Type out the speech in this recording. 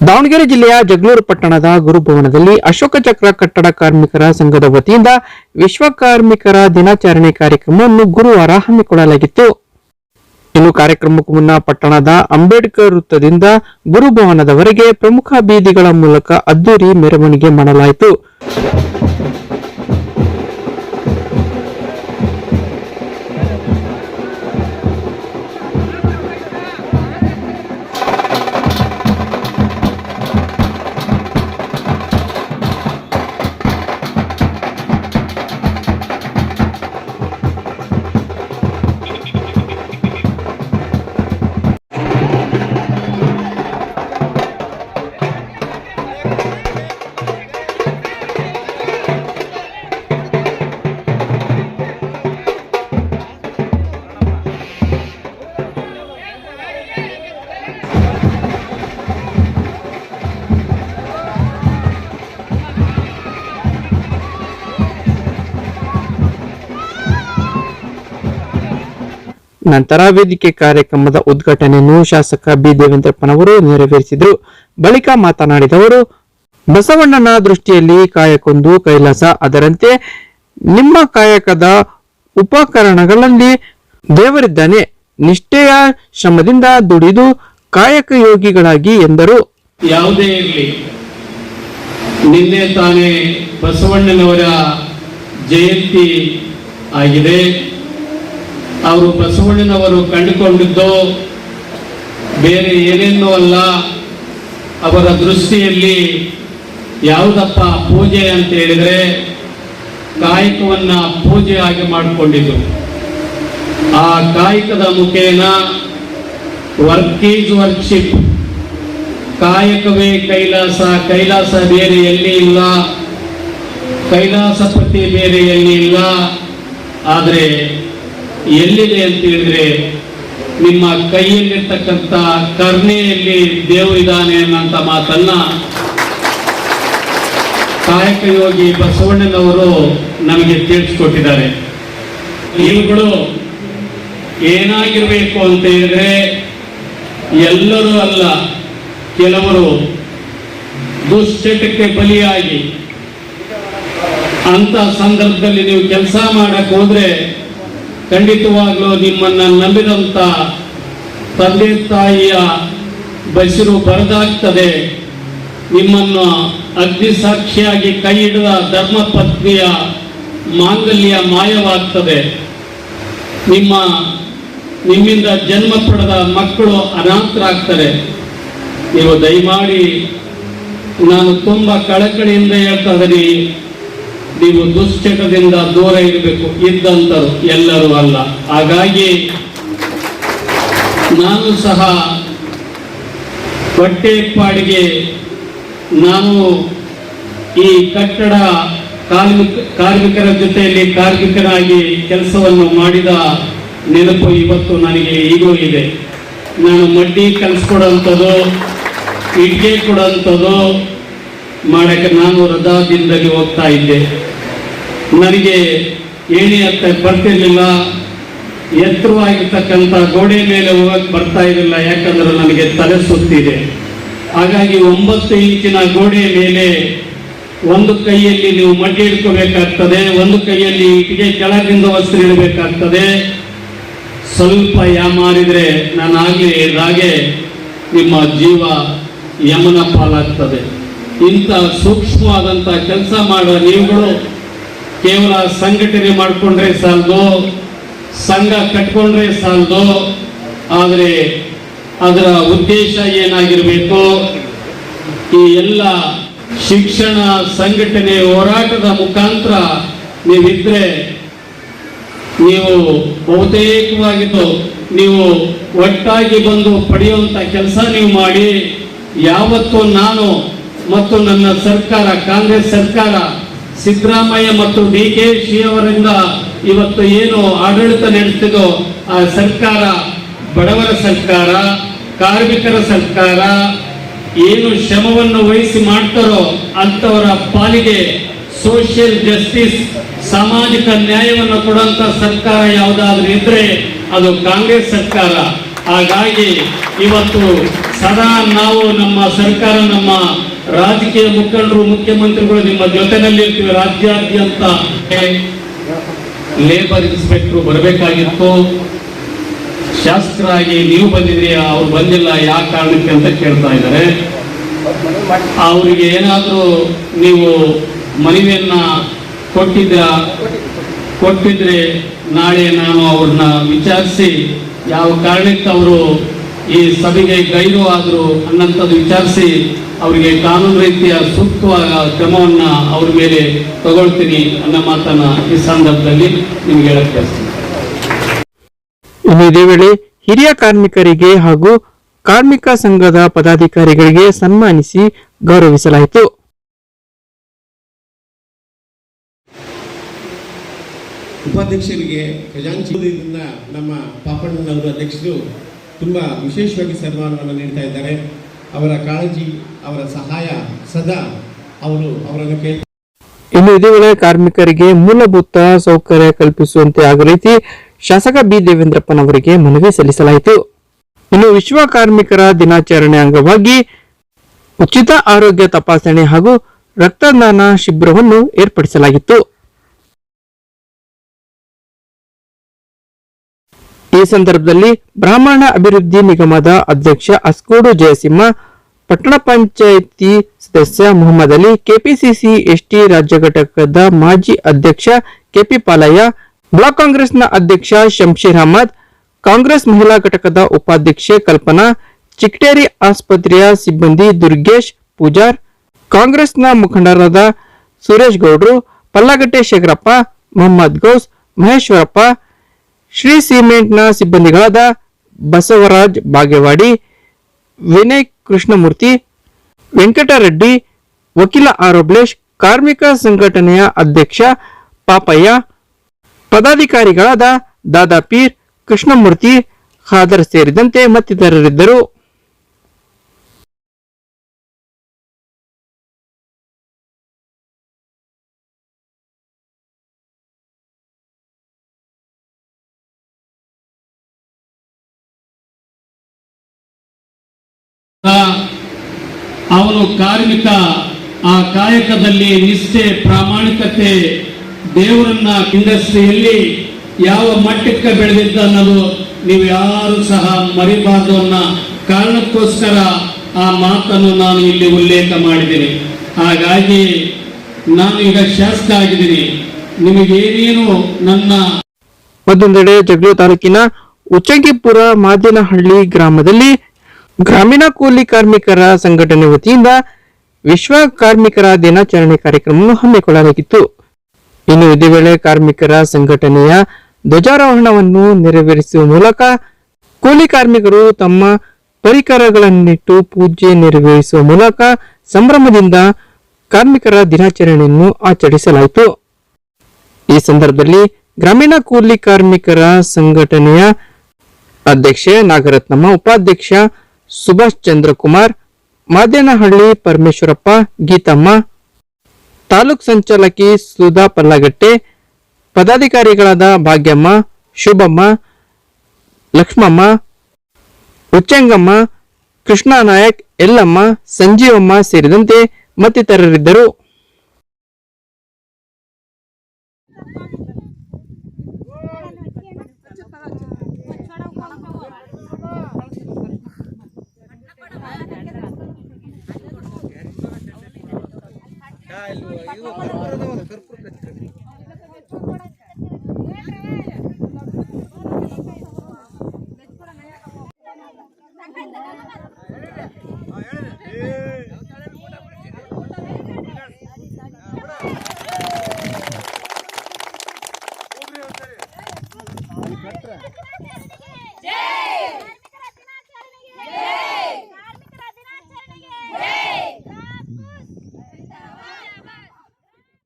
ದಾವಣಗೆರೆ ಜಿಲ್ಲೆಯ ಜಗಳೂರು ಪಟ್ಟಣದ ಗುರುಭವನದಲ್ಲಿ ಅಶೋಕ ಚಕ್ರ ಕಟ್ಟಡ ಕಾರ್ಮಿಕರ ಸಂಘದ ವತಿಯಿಂದ ವಿಶ್ವ ಕಾರ್ಮಿಕರ ದಿನಾಚರಣೆ ಕಾರ್ಯಕ್ರಮವನ್ನು ಗುರುವಾರ ಹಮ್ಮಿಕೊಳ್ಳಲಾಗಿತ್ತು. ಇನ್ನು ಕಾರ್ಯಕ್ರಮಕ್ಕೂ ಮುನ್ನ ಪಟ್ಟಣದ ಅಂಬೇಡ್ಕರ್ ವೃತ್ತದಿಂದ ಗುರುಭವನದವರೆಗೆ ಪ್ರಮುಖ ಬೀದಿಗಳ ಮೂಲಕ ಅದ್ದೂರಿ ಮೆರವಣಿಗೆ ಮಾಡಲಾಯಿತು. ನಂತರ ವೇದಿಕೆ ಕಾರ್ಯಕ್ರಮದ ಉದ್ಘಾಟನೆಯನ್ನು ಶಾಸಕ ಬಿ ದೇವೇಂದ್ರಪ್ಪನವರು ನೆರವೇರಿಸಿದರು. ಬಳಿಕ ಮಾತನಾಡಿದವರು, ಬಸವಣ್ಣನ ದೃಷ್ಟಿಯಲ್ಲಿ ಕಾಯಕೊಂದು ಕೈಲಾಸ. ಅದರಂತೆ ನಿಮ್ಮ ಕಾಯಕದ ಉಪಕರಣಗಳಲ್ಲಿ ದೇವರಿದ್ದಾನೆ. ನಿಷ್ಠೆಯ ಶ್ರಮದಿಂದ ದುಡಿದು ಕಾಯಕ ಯೋಗಿಗಳಾಗಿ ಎಂದರು. ಯಾವುದೇ ಇರಲಿ, ನಿನ್ನೆ ತಾನೇ ಬಸವಣ್ಣನವರ ಜಯಂತಿ ಆಗಿದೆ. ಅವರು ಬಸವಣ್ಣನವರು ಕಂಡುಕೊಂಡಿದ್ದು ಬೇರೆ ಏನೇನೂ ಅಲ್ಲ. ಅವರ ದೃಷ್ಟಿಯಲ್ಲಿ ಯಾವುದಪ್ಪ ಪೂಜೆ ಅಂತ ಹೇಳಿದರೆ ಪೂಜೆ ಪೂಜೆಯಾಗಿ ಮಾಡಿಕೊಂಡಿದ್ದು. ಆ ಕಾಯಕದ ಮುಖೇನ ವರ್ಕ್ ಈಸ್ ವರ್ಕ್ಶಿಪ್. ಕಾಯಕವೇ ಕೈಲಾಸ ಕೈಲಾಸ ಬೇರೆ ಎಲ್ಲಿ ಇಲ್ಲ. ಕೈಲಾಸ ಪ್ರತಿ ಬೇರೆ ಎಲ್ಲಿ ಇಲ್ಲ. ಆದರೆ ಎಲ್ಲಿದೆ ಅಂತ ಹೇಳಿದ್ರೆ, ನಿಮ್ಮ ಕೈಯಲ್ಲಿರ್ತಕ್ಕಂಥ ಕರ್ಣೆಯಲ್ಲಿ ದೇವರಿದ್ದಾನೆ ಅನ್ನಂತ ಮಾತನ್ನ ಕಾಯಕ ಯೋಗಿ ಬಸವಣ್ಣನವರು ನಮಗೆ ತಿಳಿಸ್ಕೊಟ್ಟಿದ್ದಾರೆ. ಇವುಗಳು ಏನಾಗಿರಬೇಕು ಅಂತ ಹೇಳಿದ್ರೆ, ಎಲ್ಲರೂ ಅಲ್ಲ, ಕೆಲವರು ದುಶ್ಚಟಕ್ಕೆ ಬಲಿಯಾಗಿ ಅಂತ ಸಂದರ್ಭದಲ್ಲಿ ನೀವು ಕೆಲಸ ಮಾಡಕ್ ಹೋದ್ರೆ ಖಂಡಿತವಾಗ್ಲೂ ನಿಮ್ಮನ್ನ ನಂಬಿದಂತ ತಂದೆ ತಾಯಿಯ ಬಸಿರು ಬರದಾಗ್ತದೆ. ನಿಮ್ಮನ್ನು ಅಗ್ನಿ ಸಾಕ್ಷಿಯಾಗಿ ಕೈ ಹಿಡಿದ ಧರ್ಮಪತ್ನಿಯ ಮಾಂಗಲ್ಯ ಮಾಯವಾಗ್ತದೆ. ನಿಮ್ಮ, ನಿಮ್ಮಿಂದ ಜನ್ಮ ಪಡೆದ ಮಕ್ಕಳು ಅನಾಥರಾಗ್ತಾರೆ. ನೀವು ದಯಮಾಡಿ ನಾನು ತುಂಬ ಕಳಕಳಿಯಿಂದ ಹೇಳ್ತಾ ಇದ್ದೀನಿ. ನೀವು ದುಶ್ಚಟದಿಂದ ದೂರ ಇರಬೇಕು. ಇದ್ದಂತರು ಎಲ್ಲರೂ ಅಲ್ಲ. ಹಾಗಾಗಿ ನಾನು ಸಹ ಹೊಟ್ಟೆಪಾಡಿಗೆ ನಾನು ಈ ಕಟ್ಟಡ ಕಾರ್ಮಿಕ, ಕಾರ್ಮಿಕರ ಜೊತೆಯಲ್ಲಿ ಕಾರ್ಮಿಕರಾಗಿ ಕೆಲಸವನ್ನು ಮಾಡಿದ ನೆನಪು ಇವತ್ತು ನನಗೆ ಈಗೂ ಇದೆ. ನಾನು ಮಡ್ಡಿ ಕಲಿಸ್ಕೊಡೋಂಥದ್ದು ಇಟ್ಗೆ ಕೊಡೋಂಥದ್ದು ಮಾಡಕ್ಕೆ ನಾನು ರಜಾದಿಂದಲೇ ಹೋಗ್ತಾ ಇದ್ದೆ. ನನಗೆ ಏಣಿ ಅಂತ ಬರ್ತಿರ್ಲಿಲ್ಲ. ಎತ್ತರವಾಗಿರ್ತಕ್ಕಂಥ ಗೋಡೆ ಮೇಲೆ ಹೋಗಕ್ಕೆ ಬರ್ತಾ ಇರಲಿಲ್ಲ. ಯಾಕಂದ್ರೆ ನನಗೆ ತಲೆ ಸುತ್ತಿದೆ. ಹಾಗಾಗಿ ಒಂಬತ್ತು ಇಂಚಿನ ಗೋಡೆ ಮೇಲೆ ಒಂದು ಕೈಯಲ್ಲಿ ನೀವು ಮಡ್ಡಿ ಹಿಡ್ಕೋಬೇಕಾಗ್ತದೆ, ಒಂದು ಕೈಯಲ್ಲಿ ಇಟ್ಟಿಗೆ ಕೆಳಗಿಂದ ವಸ್ತು ಇಡಬೇಕಾಗ್ತದೆ. ಸ್ವಲ್ಪ ಯಾಮಾರಿದ್ರೆ ನಾನು ಆಗಲಿ ಹಾಗೆ ನಿಮ್ಮ ಜೀವ ಯಮನ ಪಾಲಾಗ್ತದೆ. ಇಂಥ ಸೂಕ್ಷ್ಮವಾದಂಥ ಕೆಲಸ ಮಾಡುವ ನೀವುಗಳು ಕೇವಲ ಸಂಘಟನೆ ಮಾಡಿಕೊಂಡ್ರೆ ಸಾಲದು, ಸಂಘ ಕಟ್ಕೊಂಡ್ರೆ ಸಾಲದು, ಆದರೆ ಅದರ ಉದ್ದೇಶ ಏನಾಗಿರಬೇಕು? ಈ ಎಲ್ಲ ಶಿಕ್ಷಣ ಸಂಘಟನೆ ಹೋರಾಟದ ಮುಖಾಂತರ ನೀವಿದ್ರೆ ನೀವು ಬಹುತೇಕವಾಗಿದ್ದು ನೀವು ಒಟ್ಟಾಗಿ ಬಂದು ಪಡೆಯುವಂಥ ಕೆಲಸ ನೀವು ಮಾಡಿ, ಯಾವತ್ತೂ ನಾನು ಮತ್ತು ನನ್ನ ಸರ್ಕಾರ, ಕಾಂಗ್ರೆಸ್ ಸರ್ಕಾರ, ಸಿದ್ದರಾಮಯ್ಯ ಮತ್ತು ಡಿ ಕೆ ಶಿ ಅವರಿಂದ ಇವತ್ತು ಏನು ಆಡಳಿತ ನಡೆಸ್ತಿದೋ ಆ ಸರ್ಕಾರ, ಬಡವರ ಸರ್ಕಾರ, ಕಾರ್ಮಿಕರ ಸರ್ಕಾರ ಏನು ಶ್ರಮವನ್ನು ವಹಿಸಿ ಮಾಡ್ತಾರೋ ಅಂಥವರ ಪಾಲಿಗೆ ಸೋಷಿಯಲ್ ಜಸ್ಟಿಸ್ ಸಾಮಾಜಿಕ ನ್ಯಾಯವನ್ನು ಕೊಡುವಂತ ಸರ್ಕಾರ ಯಾವುದಾದ್ರೂ ಇದ್ರೆ ಅದು ಕಾಂಗ್ರೆಸ್ ಸರ್ಕಾರ. ಹಾಗಾಗಿ ಇವತ್ತು ಸದಾ ನಾವು ನಮ್ಮ ಸರ್ಕಾರ ನಮ್ಮ ರಾಜಕೀಯ ಮುಖಂಡರು ಮುಖ್ಯಮಂತ್ರಿಗಳು ನಿಮ್ಮ ಜೊತೆನಲ್ಲಿ ಇರ್ತೀವಿ, ರಾಜ್ಯಾದ್ಯಂತ. ಲೇಬರ್ ಇನ್ಸ್ಪೆಕ್ಟರ್ ಬರಬೇಕಾಗಿತ್ತು. ಶಾಸಕರಾಗಿ ನೀವು ಬಂದಿದ್ರಿ ಅವ್ರು ಬಂದಿಲ್ಲ ಯಾವ ಕಾರಣಕ್ಕೆ ಅಂತ ಕೇಳ್ತಾ ಇದ್ದಾರೆ. ಅವರಿಗೆ ಏನಾದರೂ ನೀವು ಮನವಿಯನ್ನ ಕೊಟ್ಟಿದ್ದ ಕೊಟ್ಟಿದ್ರೆ ನಾಳೆ ನಾನು ಅವ್ರನ್ನ ವಿಚಾರಿಸಿ ಯಾವ ಕಾರಣಕ್ಕೆ ಅವರು ಈ ಸಭೆಗೆ ಗೈರು ಆದರೂ ಅನ್ನಂಥದ್ದು ವಿಚಾರಿಸಿ ಅವರಿಗೆ ಕಾನೂನು ರೀತಿಯ ಸೂಕ್ತವಾದ ಕ್ರಮವನ್ನು ಅವ್ರ ಮೇಲೆ ತಗೊಳ್ತೀನಿ ಅನ್ನೋ ಮಾತನ್ನ ಈ ಸಂದರ್ಭದಲ್ಲಿ ನಿಮ್ಗೆ ಹೇಳಕ್ ಬಯಸ್ತೀನಿ. ಇನ್ನು ಇದೇ ವೇಳೆ ಹಿರಿಯ ಕಾರ್ಮಿಕರಿಗೆ ಹಾಗೂ ಕಾರ್ಮಿಕ ಸಂಘದ ಪದಾಧಿಕಾರಿಗಳಿಗೆ ಸನ್ಮಾನಿಸಿ ಗೌರವಿಸಲಾಯಿತು. ಉಪಾಧ್ಯಕ್ಷರಿಗೆ ಖಜಾಂಚಿ ನಮ್ಮ ಪಾಪಣ್ಣನವರು ಅಧ್ಯಕ್ಷರು ತುಂಬ ವಿಶೇಷವಾಗಿ ಸನ್ಮಾನವನ್ನು ನೀಡ್ತಾ ಇದ್ದಾರೆ. ಅವರ ಕಾಳಜಿ, ಅವರ ಸಹಾಯ ಸದಾ ಅವರು ಅವರನ್ನು ಕೇಳಿ ಇನ್ನು ಇದೇ ವೇಳೆ ಕಾರ್ಮಿಕರಿಗೆ ಮೂಲಭೂತ ಸೌಕರ್ಯ ಕಲ್ಪಿಸುವಂತೆ ಆಗರೀತಿ ಶಾಸಕ ಬಿ ದೇವೇಂದ್ರಪ್ಪನವರಿಗೆ ಮನವಿ ಸಲ್ಲಿಸಲಾಯಿತು. ಇನ್ನು ವಿಶ್ವ ಕಾರ್ಮಿಕರ ದಿನಾಚರಣೆ ಅಂಗವಾಗಿ ಉಚಿತ ಆರೋಗ್ಯ ತಪಾಸಣೆ ಹಾಗೂ ರಕ್ತದಾನ ಶಿಬಿರವನ್ನು ಏರ್ಪಡಿಸಲಾಗಿತ್ತು. ಸಂದರ್ಭದಲ್ಲಿ ಬ್ರಾಹ್ಮಣ ಅಭಿವೃದ್ಧಿ ನಿಗಮದ ಅಧ್ಯಕ್ಷ ಅಸ್ಕೋಡು ಜಯಸಿಂಹ, ಪಟ್ಟಣ ಪಂಚಾಯಿತಿ ಸದಸ್ಯ ಮೊಹಮ್ಮದ್ ಅಲಿ, ಕೆಪಿಸಿಸಿ ಎಸ್ಟಿ ರಾಜ್ಯ ಘಟಕದ ಮಾಜಿ ಅಧ್ಯಕ್ಷ ಕೆಪಿ ಪಾಲಯ್ಯ, ಬ್ಲಾಕ್ ಕಾಂಗ್ರೆಸ್ನ ಅಧ್ಯಕ್ಷ ಶಂಶೀರ್ ಅಹಮದ್, ಕಾಂಗ್ರೆಸ್ ಮಹಿಳಾ ಘಟಕದ ಉಪಾಧ್ಯಕ್ಷೆ ಕಲ್ಪನಾ, ಚಿಕ್ಟೇರಿ ಆಸ್ಪತ್ರೆಯ ಸಿಬ್ಬಂದಿ ದುರ್ಗೇಶ್ ಪೂಜಾರ್, ಕಾಂಗ್ರೆಸ್ನ ಮುಖಂಡರಾದ ಸುರೇಶ್ ಗೌಡ್ರು, ಪಲ್ಲಗಟ್ಟೆ ಶೇಖರಪ್ಪ, ಮೊಹಮ್ಮದ್ ಗೌಸ್, ಮಹೇಶ್ವರಪ್ಪ ಶ್ರೀ ಸಿಮೆಂಟ್ನ ಸಿಬ್ಬಂದಿಗಳಾದ ಬಸವರಾಜ್ ಬಾಗೇವಾಡಿ, ವಿನಯ್ ಕೃಷ್ಣಮೂರ್ತಿ, ವೆಂಕಟರೆಡ್ಡಿ, ವಕೀಲ ಆರೋಬ್ಲೇಶ್, ಕಾರ್ಮಿಕ ಸಂಘಟನೆಯ ಅಧ್ಯಕ್ಷ ಪಾಪಯ್ಯ, ಪದಾಧಿಕಾರಿಗಳಾದ ದಾದಾಪೀರ್ ಕೃಷ್ಣಮೂರ್ತಿ ಖಾದರ್ ಸೇರಿದಂತೆ ಮತ್ತಿತರರಿದ್ದರು. ಅವನು ಕಾರ್ಮಿಕ, ಆ ಕಾಯಕದಲ್ಲಿ ನಿಷ್ಠೆ, ಪ್ರಾಮಾಣಿಕತೆ, ದೇವರನ್ನ ಇಂಡಸ್ಟ್ರಿಯಲ್ಲಿ ಯಾವ ಮಟ್ಟಕ್ಕೆ ಬೆಳೆದಿದ್ದ ಅನ್ನೋದು ನೀವು ಯಾರು ಸಹ ಮರಿಬಾರ್ದು ಅನ್ನೋ ಕಾರಣಕ್ಕೋಸ್ಕರ ಆ ಮಾತನ್ನು ನಾನು ಇಲ್ಲಿ ಉಲ್ಲೇಖ ಮಾಡಿದ್ದೀನಿ. ಹಾಗಾಗಿ ನಾನು ಈಗ ಶಾಸಕ ಆಗಿದ್ದೀನಿ. ನಿಮಗೇನೇನು ನನ್ನ ಮತ್ತೊಂದೆಡೆ ಜಗಳೂರು ತಾಲೂಕಿನ ಉಚ್ಚಂಗಿಪುರ ಮಾದಿನಹಳ್ಳಿ ಗ್ರಾಮದಲ್ಲಿ ಗ್ರಾಮೀಣ ಕೂಲಿ ಕಾರ್ಮಿಕರ ಸಂಘಟನೆ ವತಿಯಿಂದ ವಿಶ್ವ ಕಾರ್ಮಿಕರ ದಿನಾಚರಣೆ ಕಾರ್ಯಕ್ರಮವನ್ನು ಹಮ್ಮಿಕೊಳ್ಳಲಾಗಿತ್ತು. ಇನ್ನು ಇದೇ ವೇಳೆ ಕಾರ್ಮಿಕರ ಸಂಘಟನೆಯ ಧ್ವಜಾರೋಹಣವನ್ನು ನೆರವೇರಿಸುವ ಮೂಲಕ ಕೂಲಿ ಕಾರ್ಮಿಕರು ತಮ್ಮ ಪರಿಕರಗಳನ್ನಿಟ್ಟು ಪೂಜೆ ನೆರವೇರಿಸುವ ಮೂಲಕ ಸಂಭ್ರಮದಿಂದ ಕಾರ್ಮಿಕರ ದಿನಾಚರಣೆಯನ್ನು ಆಚರಿಸಲಾಯಿತು. ಈ ಸಂದರ್ಭದಲ್ಲಿ ಗ್ರಾಮೀಣ ಕೂಲಿ ಕಾರ್ಮಿಕರ ಸಂಘಟನೆಯ ಅಧ್ಯಕ್ಷೆ ನಾಗರತ್ನಮ್ಮ, ಉಪಾಧ್ಯಕ್ಷ ಸುಭಾಷ್ ಚಂದ್ರಕುಮಾರ್ ಮಾದೇನಹಳ್ಳಿ ಪರಮೇಶ್ವರಪ್ಪ, ಗೀತಮ್ಮ. ತಾಲೂಕ್ ಸಂಚಾಲಕಿ ಸುಧಾ ಪಲ್ಲಗಟ್ಟೆ, ಪದಾಧಿಕಾರಿಗಳಾದ ಭಾಗ್ಯಮ್ಮ, ಶುಭಮ್ಮ, ಲಕ್ಷ್ಮಮ್ಮ, ಉಚ್ಚಂಗಮ್ಮ ಕೃಷ್ಣ ನಾಯಕ್ ಎಲ್ಲಮ್ಮ, ಸಂಜೀವಮ್ಮ ಸೇರಿದಂತೆ ಮತ್ತಿತರರಿದ್ದರು. Ah, el, el,